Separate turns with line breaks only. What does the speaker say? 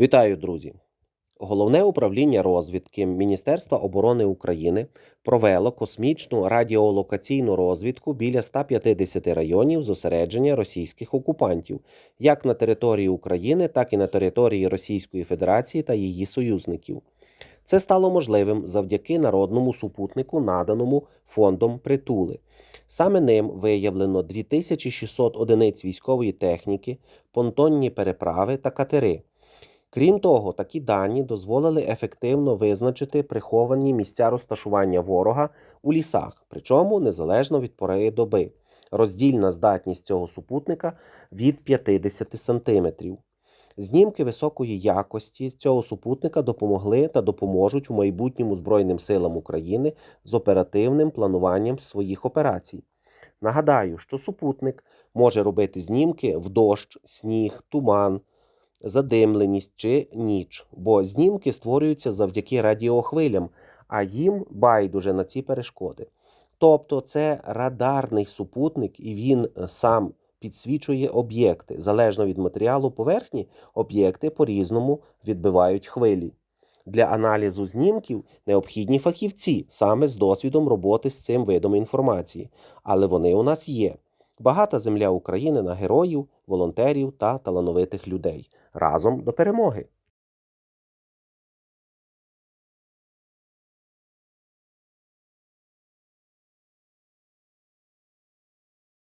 Вітаю, друзі! Головне управління розвідки Міністерства оборони України провело космічну радіолокаційну розвідку біля 150 районів зосередження російських окупантів, як на території України, так і на території Російської Федерації та її союзників. Це стало можливим завдяки народному супутнику, наданому фондом притули. Саме ним виявлено 2600 одиниць військової техніки, понтонні переправи та катери. Крім того, такі дані дозволили ефективно визначити приховані місця розташування ворога у лісах, причому незалежно від пори доби. Роздільна здатність цього супутника від 50 см. Знімки високої якості цього супутника допомогли та допоможуть в майбутньому Збройним силам України з оперативним плануванням своїх операцій. Нагадаю, що супутник може робити знімки в дощ, сніг, туман, задимленість чи ніч, бо знімки створюються завдяки радіохвилям, а їм байдуже на ці перешкоди. Тобто це радарний супутник, і він е, сам підсвічує об'єкти. Залежно від матеріалу поверхні, об'єкти по-різному відбивають хвилі. Для аналізу знімків необхідні фахівці саме з досвідом роботи з цим видом інформації, але вони у нас є. Багата земля України на героїв, волонтерів та талановитих людей. Разом до перемоги!